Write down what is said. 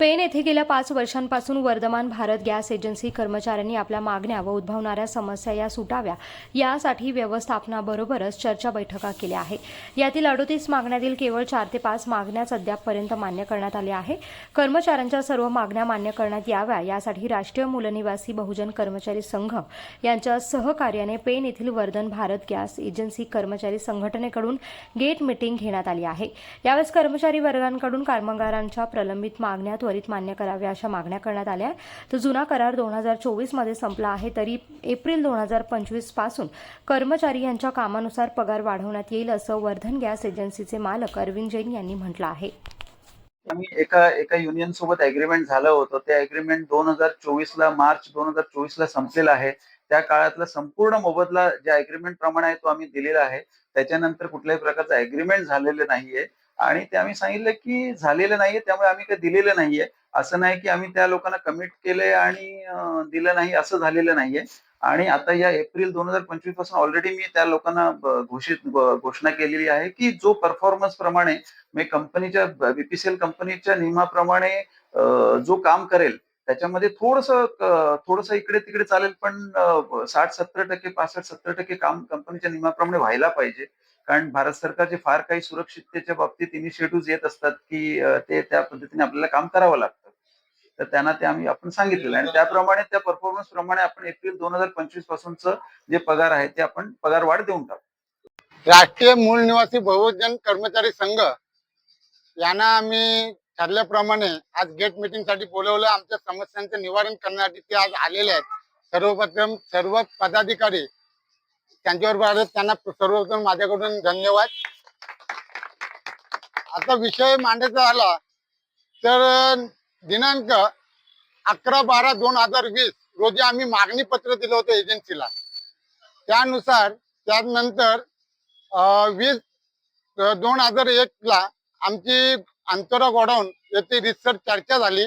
Pen येथे गेल्या पाच वर्षांपासून वर्धमान भारत गॅस एजन्सी कर्मचाऱ्यांनी आपल्या मागण्या व उद्भवणाऱ्या समस्या या सुटाव्या यासाठी व्यवस्थापनाबरोबरच चर्चा बैठका केल्या आहे. यातील अडोतीस मागण्यातील केवळ चार ते पाच मागण्याच अद्यापपर्यंत मान्य करण्यात आल्या आहे. कर्मचाऱ्यांच्या सर्व मागण्या मान्य करण्यात याव्या यासाठी राष्ट्रीय मूलनिवासी बहुजन कर्मचारी संघ यांच्या सहकार्याने पेन येथील वर्धन भारत गॅस एजन्सी कर्मचारी संघटनेकडून गेट मीटिंग घेण्यात आली आहे. यावेळेस कर्मचारी वर्गांकडून कामगारांच्या प्रलंबित मागण्या त्वरित मान्य कराव्या अशा मागण्या करण्यात आल्या तर जुना करार दोन हजार चोवीसमध्ये संपला आहे तरी एप्रिल दोन हजार पंचवीसपासून कर्मचारी यांच्या कामानुसार पगार वाढवण्यात येईल असं वर्धन गॅस एजन्सीचे मालक अरविंद जैन यांनी म्हटलं आहे. आम्ही एका एका युनियन सोबत अग्रीमेंट झालं होतं. ते अग्रीमेंट दोन हजार चोवीस ला मार्च दोन हजार चोवीस ला संपलेला आहे. त्या काळातला संपूर्ण मोबदला ज्या अग्रीमेंट प्रमाणे आहे तो आम्ही दिलेला आहे. त्याच्यानंतर कुठल्याही प्रकारचं अग्रीमेंट झालेलं नाहीये. आणि ते आम्ही सांगितलं की झालेलं नाहीये त्यामुळे आम्ही काही दिलेलं नाहीये. असं नाही की आम्ही त्या लोकांना कमिट केले आणि दिलं नाही असं झालेलं नाहीये. आणि आता या एप्रिल दोन हजार पंचवीसपासून ऑलरेडी मी त्या लोकांना घोषित घोषणा केलेली आहे की जो परफॉर्मन्स प्रमाणे मी कंपनीच्या बीपीसीएल कंपनीच्या नियमाप्रमाणे जो काम करेल त्याच्यामध्ये थोडस थोडस इकडे तिकडे चालेल पण साठ सत्तर टक्के पासष्ट सत्तर टक्के काम कंपनीच्या नियमाप्रमाणे व्हायला पाहिजे. कारण भारत सरकारचे फार काही सुरक्षिततेच्या बाबतीत इनिशिएटिव्ह येत असतात की ते त्या पद्धतीने आपल्याला काम करावं लागतं. तर त्यांना ते आम्ही आपण सांगितलेलं आणि त्याप्रमाणे त्या परफॉर्मन्स प्रमाणे आपण एप्रिल दोन हजार पंचवीस पासूनच जे पगार आहे ते आपण पगार वाढ देऊन टाकू. राष्ट्रीय मूळ निवासी बहुजन कर्मचारी संघ यांना आम्ही ठरल्याप्रमाणे आज गेट मीटिंगसाठी बोलवलं. आमच्या समस्यांचे निवारण करण्यासाठी ते आज आलेले आहेत. सर्वप्रथम सर्व पदाधिकारी त्यांच्याबरोबर आले त्यांना सर्वप्रथम माझ्याकडून धन्यवाद. आता विषय मांडायचा झाला तर दिनांक अकरा बारा दोन हजार वीस रोजी आम्ही मागणी पत्र दिलं होतं एजन्सीला त्यानुसार त्यानंतर वीस दोन हजार एक ला आमची अंतरा गोडाऊन येथे रिसर्च चर्चा झाली.